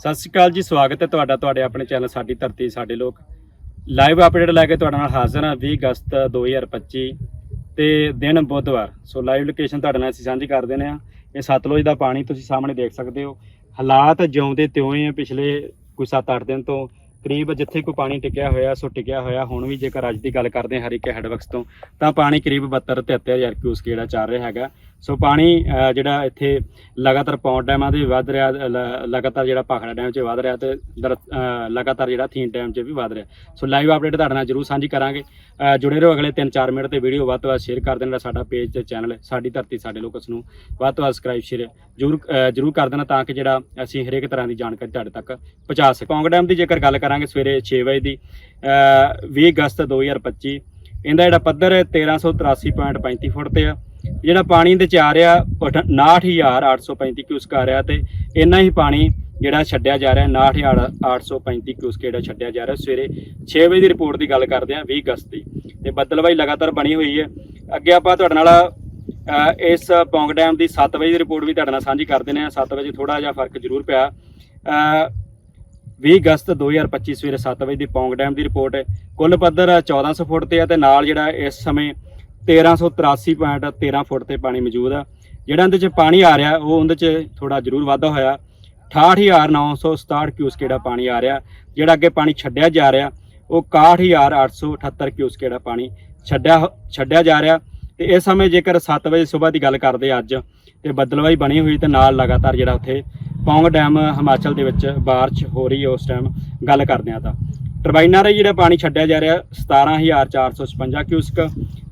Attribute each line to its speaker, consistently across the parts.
Speaker 1: ਸਤਿ ਸ਼੍ਰੀ ਅਕਾਲ ਜੀ, ਸਵਾਗਤ ਹੈ ਤੁਹਾਡਾ, ਤੁਹਾਡੇ ਆਪਣੇ ਚੈਨਲ ਸਾਡੀ ਧਰਤੀ, ਸਾਡੇ ਲੋਕ। ਲਾਈਵ ਅਪਡੇਟ ਲੈ ਕੇ ਤੁਹਾਡੇ ਨਾਲ ਹਾਜ਼ਰ ਹਾਂ 20 ਅਗਸਤ 2025 ਤੇ ਦਿਨ ਬੁੱਧਵਾਰ। ਸੋ ਲਾਈਵ ਲੋਕੇਸ਼ਨ ਤੁਹਾਡੇ ਨਾਲ ਅਸੀਂ ਸਾਂਝੀ ਕਰ ਦਿੰਦੇ ਹਾਂ। ਇਹ ਸਤਲੁਜ ਦਾ ਪਾਣੀ ਤੁਸੀਂ ਸਾਹਮਣੇ ਦੇਖ ਸਕਦੇ ਹੋ। ਹਾਲਾਤ ਜਿਉਂਦੇ ਤਿਉਂ ਹੀ ਆ ਪਿਛਲੇ ਕੋਈ 7-8 ਦਿਨ ਤੋਂ। ਕਰੀਬ ਜਿੱਥੇ ਕੋਈ ਪਾਣੀ ਟਿਕਿਆ ਹੋਇਆ, ਸੋ ਟਿਕਿਆ ਹੋਇਆ। ਹੁਣ ਵੀ ਜੇਕਰ ਅੱਜ ਦੀ ਗੱਲ ਕਰਦੇ ਹਾਂ ਹਰੀਕੇ ਹੈਡਵਰਕਸ ਤੋਂ, ਤਾਂ ਪਾਣੀ ਕਰੀਬ 72 73000 ਕਿਊਸਕ ਜਿਹੜਾ ਚੱਲ ਰਿਹਾ ਹੈਗਾ। ਸੋ ਪਾਣੀ ਜਿਹੜਾ ਇੱਥੇ ਲਗਾਤਾਰ ਪੌਂਡ ਡੈਮਾਂ ਦੇ ਵੱਧ ਰਿਹਾ ਲ- ਲਗਾਤਾਰ ਜਿਹੜਾ ਭਾਖੜਾ ਡੈਮ 'ਚ ਵੱਧ ਰਿਹਾ ਤੇ ਦਰ- ਲਗਾਤਾਰ ਜਿਹੜਾ ਥੀਨ ਡੈਮ 'ਚ ਵੀ ਵੱਧ ਰਿਹਾ। ਸੋ ਲਾਈਵ ਅਪਡੇਟ ਤੁਹਾਡੇ ਨਾਲ ਜਰੂਰ ਸਾਂਝੀ ਕਰਾਂਗੇ। ਜੁੜੇ ਰਹੋ ਅਗਲੇ 3-4 ਮਿੰਟ ਤੇ ਵੀਡੀਓ ਵੱਧ ਤੋਂ ਵੱਧ ਸ਼ੇਅਰ ਕਰ ਦੇਣਾ ਸਾਡਾ ਪੇਜ ਤੇ ਚੈਨਲ ਸਾਡੀ ਧਰਤੀ ਸਾਡੇ ਲੋਕ ਇਸ ਨੂੰ ਵੱਧ ਤੋਂ ਵੱਧ ਸਬਸਕ੍ਰਾਈਬ ਸ਼ੇਅਰ ਜਰੂਰ ਜਰੂਰ ਕਰ ਦੇਣਾ ਤਾਂ ਕਿ ਜਿਹੜਾ ਅਸੀਂ ਹਰੇਕ ਤਰ੍ਹਾਂ ਦੀ ਜਾਣਕਾਰੀ ਤੁਹਾਡੇ ਤੱਕ ਪਹੁੰਚਾ ਸਕੀਏ। ਪੌਂਗ ਡੈਮ ਦੀ ਜੇਕਰ ਗੱਲ ਕਰਾਂਗੇ ਸਵੇਰੇ 6 ਵਜੇ ਦੀ ਅਹ, 20 ਅਗਸਤ 2025 ਇਹਦਾ ਜਿਹੜਾ ਪੱਧਰ ਹੈ 1383.35 ਫੁੱਟ ਤੇ ਆ। ਜਿਹੜਾ ਪਾਣੀ ਦੇ ਚ ਆ ਰਿਹਾ ਉਹ 69835 ਕਿਊਸਕ ਆ ਰਿਹਾ ਤੇ ਇੰਨਾ ਹੀ ਪਾਣੀ ਜਿਹੜਾ ਛੱਡਿਆ ਜਾ ਰਿਹਾ 69835 ਕਿਊਸਕ ਜਿਹੜਾ ਛੱਡਿਆ ਜਾ ਰਿਹਾ। ਸਵੇਰੇ 6 ਵਜੇ ਦੀ ਰਿਪੋਰਟ ਦੀ ਗੱਲ ਕਰਦੇ ਹਾਂ 20 ਅਗਸਤ ਦੀ। ਤੇ ਬੱਦਲਵਾਈ ਲਗਾਤਾਰ ਬਣੀ ਹੋਈ ਹੈ। ਅੱਗੇ ਆਪਾਂ ਤੁਹਾਡੇ ਨਾਲ ਇਸ ਪੌਂਗ ਡੈਮ ਦੀ 7 ਵਜੇ ਦੀ ਰਿਪੋਰਟ ਵੀ ਤੁਹਾਡੇ ਨਾਲ ਸਾਂਝੀ ਕਰ ਦਿੰਦੇ ਹਾਂ। 7 ਵਜੇ ਥੋੜਾ ਜਿਹਾ ਫ਼ਰਕ ਜ਼ਰੂਰ ਪਿਆ। ਅ, 20 ਅਗਸਤ 2025 ਸਵੇਰੇ 7 ਵਜੇ ਦੀ ਪੌਂਗ ਡੈਮ ਦੀ ਰਿਪੋਰਟ ਹੈ। ਕੁੱਲ ਪੱਧਰ 1400 ਫੁੱਟ ਤੇ ਆ ਤੇ ਨਾਲ ਜਿਹੜਾ ਇਸ ਸਮੇਂ 1383.13 ਫੁੱਟ ਤੇ ਪਾਣੀ ਮੌਜੂਦ ਆ। ਜਿਹੜਾ ਉਹਦੇ ਚ ਪਾਣੀ ਆ ਰਿਹਾ, ਉਹ ਉਹਦੇ ਚ ਥੋੜਾ ਜ਼ਰੂਰ ਵਾਧਾ ਹੋਇਆ। 68967 ਕਿਊਸਕ ਜਿਹੜਾ ਪਾਣੀ ਆ ਰਿਹਾ। ਜਿਹੜਾ ਅੱਗੇ ਪਾਣੀ ਛੱਡਿਆ ਜਾ ਰਿਹਾ, ਉਹ 61878 ਕਿਊਸਕ ਜਿਹੜਾ ਪਾਣੀ ਛੱਡਿਆ ਛੱਡਿਆ ਜਾ ਰਿਹਾ। ਤੇ ਇਸ ਸਮੇਂ ਜੇਕਰ 7 ਵਜੇ ਸਵੇਰ ਦੀ ਗੱਲ ਕਰਦੇ ਅੱਜ, ਤੇ ਬੱਦਲਵਾਈ ਬਣੀ ਹੋਈ ਤੇ ਨਾਲ ਲਗਾਤਾਰ ਜਿਹੜਾ ਉੱਥੇ ਪੌਂਗ ਡੈਮ ਹਿਮਾਚਲ ਦੇ ਵਿੱਚ ਬਾਰਿਸ਼ ਹੋ ਰਹੀ ਹੈ, ਉਸ ਟਾਈਮ ਗੱਲ ਕਰਦੇ ਆ ਤਾਂ। ਟਰਬਾਈਨਾਂ ਰਾਹੀਂ ਜਿਹੜਾ ਪਾਣੀ ਛੱਡਿਆ ਜਾ ਰਿਹਾ 17456 ਕਿਊਸਕ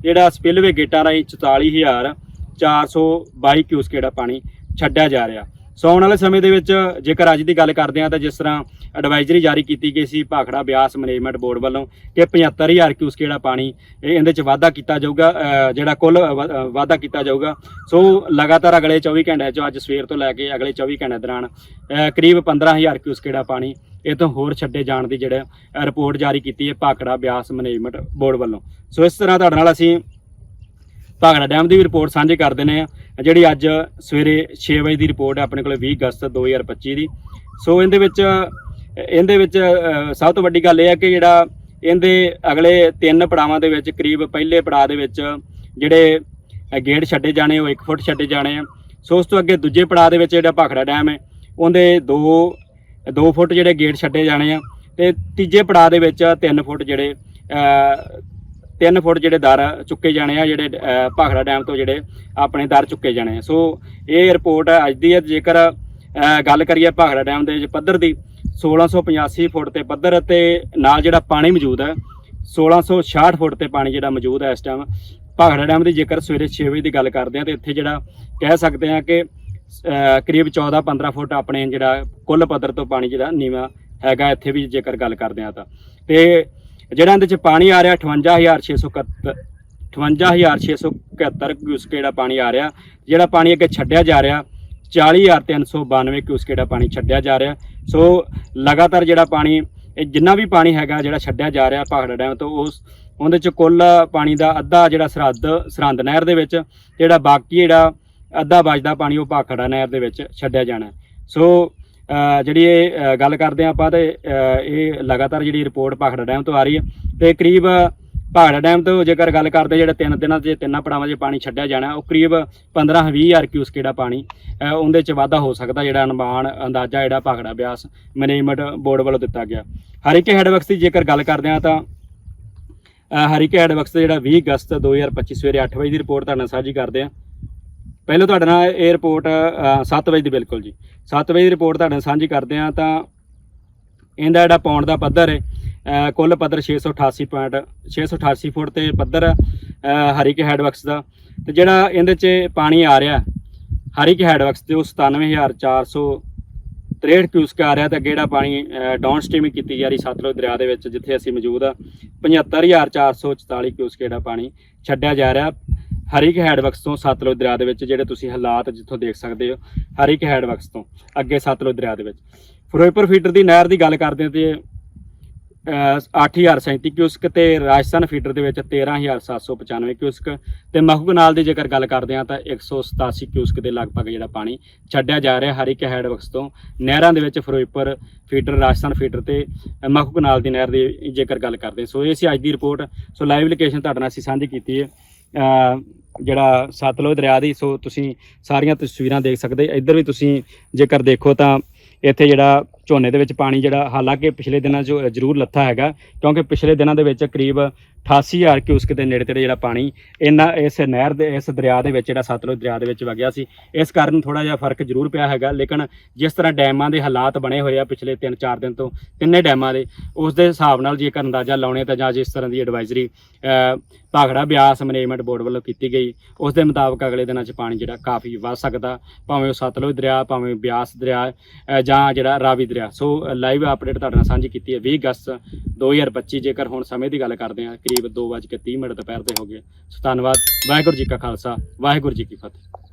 Speaker 1: ਜਿਹੜਾ ਸਪਿਲਵੇ ਗੇਟਾਂ ਰਾਹੀਂ 44422 ਕਿਊਸਕ ਜਿਹੜਾ ਪਾਣੀ ਛੱਡਿਆ ਜਾ ਰਿਹਾ। ਸੋ ਆਉਣ ਵਾਲੇ ਸਮੇਂ ਦੇ ਵਿੱਚ ਜੇਕਰ ਅੱਜ ਦੀ ਗੱਲ ਕਰਦੇ ਹਾਂ ਤਾਂ ਜਿਸ ਤਰ੍ਹਾਂ ਐਡਵਾਈਜ਼ਰੀ ਜਾਰੀ ਕੀਤੀ ਗਈ ਸੀ ਭਾਖੜਾ ਬਿਆਸ ਮੈਨੇਜਮੈਂਟ ਬੋਰਡ ਵੱਲੋਂ ਕਿ 75000 ਕਿਊਸਕ ਜਿਹੜਾ ਪਾਣੀ, ਇਹ ਇਹਦੇ ਚ ਵਾਧਾ ਕੀਤਾ ਜਾਊਗਾ ਜਿਹੜਾ ਕੁੱਲ ਵ- ਵਾਧਾ ਕੀਤਾ ਜਾਊਗਾ। ਸੋ ਲਗਾਤਾਰ ਅਗਲੇ 24 ਘੰਟਿਆਂ ਚ ਅੱਜ ਸਵੇਰ ਤੋਂ ਲੈ ਕੇ ਅਗਲੇ 24 ਘੰਟਿਆਂ ਦੌਰਾਨ, ਅਹ ਕਰੀਬ 15000 ਕਿਊਸਕ ਜਿਹੜਾ ਪਾਣੀ ਇਹ ਤੋਂ ਹੋਰ ਛੱਡੇ ਜਾਣ ਦੀ ਜਿਹੜਾ ਰਿਪੋਰਟ ਜਾਰੀ ਕੀਤੀ ਹੈ ਭਾਖੜਾ ਬਿਆਸ ਮੈਨੇਜਮੈਂਟ ਬੋਰਡ ਵੱਲੋਂ। ਸੋ ਇਸ ਤਰ੍ਹਾਂ ਤੁਹਾਡੇ ਨਾਲ ਅਸੀਂ ਭਾਖੜਾ ਡੈਮ ਦੀ ਵੀ ਰਿਪੋਰਟ ਸਾਂਝੀ ਕਰ ਦਿੰਦੇ ਆ ਜਿਹੜੀ ਅੱਜ ਸਵੇਰੇ 6 ਵਜੇ ਦੀ ਰਿਪੋਰਟ ਹੈ ਆਪਣੇ ਕੋਲ 20 ਅਗਸਤ 2025 ਦੀ। ਸੋ ਇਹਦੇ ਵਿੱਚ ਇਹਦੇ ਵਿੱਚ ਸਭ ਤੋਂ ਵੱਡੀ ਗੱਲ ਇਹ ਹੈ ਕਿ ਜਿਹੜਾ ਇਹਦੇ ਅਗਲੇ ਤਿੰਨ ਪੜਾਵਾਂ ਦੇ ਵਿੱਚ ਕਰੀਬ ਪਹਿਲੇ ਪੜਾਅ ਦੇ ਵਿੱਚ ਜਿਹੜੇ ਅਹ, ਗੇਟ ਛੱਡੇ ਜਾਣੇ ਉਹ 1 ਫੁੱਟ ਛੱਡੇ ਜਾਣੇ ਆ। ਸੋ ਉਸ ਤੋਂ ਅੱਗੇ ਦੂਜੇ ਪੜਾਅ ਦੇ ਵਿੱਚ ਜਿਹੜਾ ਭਾਖੜਾ ਡੈਮ ਹੈ ਉਹਦੇ 2 2 ਫੁੱਟ ਜਿਹੜੇ ਗੇਟ ਛੱਡੇ ਜਾਣੇ ਆ। ਤੇ ਤੀਜੇ ਪੜਾਅ ਦੇ ਵਿੱਚ 3 ਫੁੱਟ ਜਿਹੜੇ ਅਹ, ਤਿੰਨ ਫੁੱਟ ਜਿਹੜੇ ਦਰ ਚੁੱਕੇ ਜਾਣੇ ਆ ਜਿਹੜੇ ਭਾਖੜਾ ਡੈਮ ਤੋਂ ਜਿਹੜੇ ਆਪਣੇ ਦਰ ਚੁੱਕੇ ਜਾਣੇ ਆ। ਸੋ ਇਹ ਰਿਪੋਰਟ ਅੱਜ ਦੀ ਹੈ। ਜੇਕਰ ਗੱਲ ਕਰੀਏ ਭਾਖੜਾ ਡੈਮ ਦੇ ਪੱਧਰ ਦੀ 1685 ਫੁੱਟ ਤੇ ਪੱਧਰ ਤੇ ਨਾਲ ਜਿਹੜਾ ਪਾਣੀ ਮੌਜੂਦ ਹੈ 1666 ਫੁੱਟ ਤੇ ਪਾਣੀ ਜਿਹੜਾ ਮੌਜੂਦ ਹੈ ਇਸ ਟਾਈਮ ਭਾਖੜਾ ਡੈਮ ਦੀ ਜੇਕਰ ਸਵੇਰੇ 6 ਵਜੇ ਦੀ ਗੱਲ ਕਰਦੇ ਆ ਤੇ ਇੱਥੇ ਜਿਹੜਾ ਕਹਿ ਸਕਦੇ ਆ ਕਿ ਕਰੀਬ 14-15 ਫੁੱਟ ਆਪਣੇ ਜਿਹੜਾ ਕੁੱਲ ਪੱਧਰ ਤੋਂ ਪਾਣੀ ਜਿਹੜਾ ਨੀਵਾ ਹੈਗਾ ਇੱਥੇ ਵੀ ਜੇਕਰ ਗੱਲ ਕਰਦੇ ਆ ਤਾਂ। ਤੇ ਜਿਹੜਾ ਇਹਦੇ ਚ ਪਾਣੀ ਆ ਰਿਹਾ 58671 58671 ਕਿਊਸਕ ਜਿਹੜਾ ਪਾਣੀ ਆ ਰਿਹਾ, ਜਿਹੜਾ ਪਾਣੀ ਅੱਗੇ ਛੱਡਿਆ ਜਾ ਰਿਹਾ 40392 ਕਿਊਸਕ ਜਿਹੜਾ ਪਾਣੀ ਛੱਡਿਆ ਜਾ ਰਿਹਾ। ਸੋ ਲਗਾਤਾਰ ਜਿਹੜਾ ਪਾਣੀ, ਇਹ ਜਿੰਨਾ ਵੀ ਪਾਣੀ ਹੈਗਾ ਜਿਹੜਾ ਛੱਡਿਆ ਜਾ ਰਿਹਾ ਭਾਖੜਾ ਡੈਮ ਤੋਂ, ਉਸ, ਉਹਦੇ ਚ ਕੁੱਲ ਪਾਣੀ ਦਾ ਅੱਧਾ ਜਿਹੜਾ ਸਰਹੱਦ, ਸਰਹੰਦ ਨਹਿਰ ਦੇ ਵਿੱਚ, ਜਿਹੜਾ ਬਾਕੀ ਜਿਹੜਾ ਅੱਧਾ ਬਚਦਾ ਪਾਣੀ ਉਹ ਭਾਖੜਾ ਨਹਿਰ ਦੇ ਵਿੱਚ ਛੱਡਿਆ ਜਾਣਾ। ਸੋ ਜਿਹੜੀ ਇਹ ਗੱਲ ਕਰਦੇ ਹਾਂ ਆਪਾਂ ਤੇ ਇਹ ਲਗਾਤਾਰ ਜਿਹੜੀ ਰਿਪੋਰਟ ਭਾਖੜਾ ਡੈਮ ਤੋਂ ਆ ਰਹੀ ਹੈ ਤੇ ਕਰੀਬ ਭਾਖੜਾ ਡੈਮ ਤੋਂ ਜੇਕਰ ਗੱਲ ਕਰਦੇ ਜਿਹੜੇ ਤਿੰਨ ਦਿਨਾਂ 'ਚ ਤਿੰਨਾਂ ਪੜਾਵਾਂ 'ਚ ਪਾਣੀ ਛੱਡਿਆ ਜਾਣਾ, ਉਹ ਕਰੀਬ 15-20 ਹਜ਼ਾਰ ਕਿਊਸਕ ਜਿਹੜਾ ਪਾਣੀ ਉਹਦੇ 'ਚ ਵਾਧਾ ਹੋ ਸਕਦਾ ਜਿਹੜਾ ਅਨੁਮਾਨ, ਅੰਦਾਜ਼ਾ ਜਿਹੜਾ ਭਾਖੜਾ ਬਿਆਸ ਮੈਨੇਜਮੈਂਟ ਬੋਰਡ ਵੱਲੋਂ ਦਿੱਤਾ ਗਿਆ। ਹਰੀਕੇ ਹੈਡਵਰਕਸ ਦੀ ਜੇਕਰ ਗੱਲ ਕਰਦੇ ਹਾਂ ਤਾਂ, ਅਹ ਹਰੀਕੇ ਹੈਡਵਰਕਸ ਦਾ ਜਿਹੜਾ 20 ਅਗਸਤ 2025 ਸਵੇਰੇ 8 ਵਜੇ ਦੀ ਰਿਪੋਰਟ ਤੁਹਾਡੇ ਨਾਲ ਸਾਂਝੀ ਕਰਦੇ ਹਾਂ। ਪਹਿਲਾਂ ਤੁਹਾਡੇ ਨਾਲ ਇਹ ਰਿਪੋਰਟ 7 ਵਜੇ ਦੀ ਬਿਲਕੁਲ ਜੀ। 7 ਵਜੇ ਦੀ ਰਿਪੋਰਟ ਤੁਹਾਡੇ ਨਾਲ ਸਾਂਝੀ ਕਰਦੇ ਹਾਂ ਤਾਂ ਇਹਦਾ ਜਿਹੜਾ ਪੌਂਡ ਦਾ ਪੱਧਰ ਹੈ ਕੁੱਲ ਪੱਧਰ 688 ਪੁਆਇੰਟ 688 ਫੁੱਟ ਤੇ ਪੱਧਰ ਹੈ, ਅਹ ਹਰੀਕੇ ਹੈਡਵਰਕਸ ਦਾ। ਤੇ ਜਿਹੜਾ ਇਹਦੇ 'ਚ ਪਾਣੀ ਆ ਰਿਹਾ ਹਰੀਕੇ ਹੈਡਵਰਕਸ ਤੇ ਉਹ 97463 ਕਿਊਸਕ ਆ ਰਿਹਾ ਤੇ ਅੱਗੇ ਜਿਹੜਾ ਪਾਣੀ ਡਾਊਨ ਸਟ੍ਰੀਮਿੰਗ ਕੀਤੀ ਜਾ ਰਹੀ ਸਤਲੁਜ ਦਰਿਆ ਦੇ ਵਿੱਚ ਜਿੱਥੇ ਅਸੀਂ ਮੌਜੂਦ ਆ 75444 ਕਿਊਸਕ ਜਿਹੜਾ ਪਾਣੀ ਛੱਡਿਆ ਜਾ ਰਿਹਾ। ਹਰ ਇੱਕ ਹੈਡਵਰਕਸ ਤੋਂ ਸਤਲੁਜ ਦਰਿਆ ਦੇ ਵਿੱਚ ਜਿਹੜੇ ਤੁਸੀਂ ਹਾਲਾਤ ਜਿੱਥੋਂ ਦੇਖ ਸਕਦੇ ਹੋ, ਹਰ ਇੱਕ ਹੈਡਵਰਕਸ ਤੋਂ ਅੱਗੇ ਸਤਲੁਜ ਦਰਿਆ ਦੇ ਵਿੱਚ। ਫਿਰੋਜ਼ਪੁਰ ਫੀਡਰ ਦੀ ਨਹਿਰ ਦੀ ਗੱਲ ਕਰਦੇ ਹਾਂ ਤੇ, ਅਹ 8037 ਕਿਊਸਕ ਤੇ ਰਾਜਸਥਾਨ ਫੀਡਰ ਦੇ ਵਿੱਚ 13795 ਕਿਊਸਕ ਤੇ ਮਹੂ ਕਨਾਲ ਦੀ ਜੇਕਰ ਗੱਲ ਕਰਦੇ ਹਾਂ ਤਾਂ 187 ਕਿਊਸਕ ਦੇ ਲਗਭਗ ਜਿਹੜਾ ਪਾਣੀ ਛੱਡਿਆ ਜਾ ਰਿਹਾ ਹਰ ਇੱਕ ਹੈਡਵਰਕਸ ਤੋਂ। ਨਹਿਰਾਂ ਦੇ ਵਿੱਚ ਫਿਰੋਜ਼ਪੁਰ ਫੀਡਰ ਰਾਜਸਥਾਨ ਫੀਡਰ ਤੇ ਮਹੂ ਕਨਾਲ ਦੀ ਨਹਿਰ ਦੀ ਜੇਕਰ ਗੱਲ ਕਰਦੇ ਸੋ ਇਹ ਸੀ ਅੱਜ ਦੀ ਰਿਪੋਰਟ ਸੋ ਲਾਈਵ ਲੋਕੇਸ਼ਨ ਤੁਹਾਡੇ ਨਾਲ ਅਸੀਂ ਸਾਂਝੀ ਕੀਤੀ ਹੈ। ਜਿਹੜਾ ਸਤਲੁਜ ਦਰਿਆ ਦੀ, ਸੋ ਤੁਸੀਂ ਸਾਰੀਆਂ ਤਸਵੀਰਾਂ ਦੇਖ ਸਕਦੇ। ਇੱਧਰ ਵੀ ਤੁਸੀਂ ਜੇਕਰ ਦੇਖੋ ਤਾਂ ਇੱਥੇ ਜਿਹੜਾ ਝੋਨੇ ਦੇ ਵਿੱਚ ਪਾਣੀ ਜਿਹੜਾ ਹਾਲਾਂਕਿ ਪਿਛਲੇ ਦਿਨਾਂ 'ਚ ਜ਼ਰੂਰ ਲੱਥਾ ਹੈਗਾ, ਕਿਉਂਕਿ ਪਿਛਲੇ ਦਿਨਾਂ ਦੇ ਵਿੱਚ ਕਰੀਬ 88000 ਕਿਊਸਕ ਦੇ ਨੇੜੇ ਤੇੜੇ ਜਿਹੜਾ ਪਾਣੀ ਇਹਨਾਂ ਇਸ ਨਹਿਰ ਦੇ, ਇਸ ਦਰਿਆ ਦੇ ਵਿੱਚ, ਜਿਹੜਾ ਸਤਲੁਜ ਦਰਿਆ ਦੇ ਵਿੱਚ ਵਗਿਆ ਸੀ, ਇਸ ਕਾਰਨ ਥੋੜਾ ਜਿਹਾ ਫ਼ਰਕ ਜ਼ਰੂਰ ਪਿਆ ਹੈਗਾ, ਲੇਕਿਨ ਜਿਸ ਤਰ੍ਹਾਂ ਡੈਮਾਂ ਦੇ ਹਾਲਾਤ ਬਣੇ ਹੋਏ ਆ ਪਿਛਲੇ 3-4 ਦਿਨ ਤੋਂ, ਤਿੰਨੇ ਡੈਮਾਂ ਦੇ, ਉਸ ਦੇ ਹਿਸਾਬ ਨਾਲ ਜੇਕਰ ਅੰਦਾਜ਼ਾ ਲਾਉਣੇ ਤਾਂ ਜਾਂ ਜਿਸ ਤਰ੍ਹਾਂ ਦੀ advisory Bhakra Beas management board ਵੱਲੋਂ ਕੀਤੀ ਗਈ, ਉਸ ਦੇ ਮੁਤਾਬਕ ਅਗਲੇ ਦਿਨਾਂ 'ਚ ਪਾਣੀ ਜਿਹੜਾ ਕਾਫੀ ਵੱਧ ਸਕਦਾ, ਭਾਵੇਂ ਉਹ ਸਤਲੁਜ ਦਰਿਆ, ਭਾਵੇਂ ਬਿਆਸ ਦਰਿਆ ਜਾਂ ਜਿਹੜਾ ਰਾਵੀ ਦਰਿਆ। ਸੋ ਲਾਈਵ ਅਪਡੇਟ ਤੁਹਾਡੇ ਨਾਲ ਸਾਂਝੀ ਕੀਤੀ ਹੈ 20 ਅਗਸਤ 2025 ਜੇਕਰ ਹੁਣ ਸਮੇਂ ਦੀ ਗੱਲ ਕਰਦੇ ਹਾਂ ਕਰੀਬ 2:30 ਮਿੰਟ ਦੁਪਹਿਰ ਦੇ ਹੋ ਗਏ। ਸੋ ਧੰਨਵਾਦ, ਵਾਹਿਗੁਰੂ ਜੀ ਕਾ ਖਾਲਸਾ, ਵਾਹਿਗੁਰੂ ਜੀ ਕੀ ਫਤਿਹ।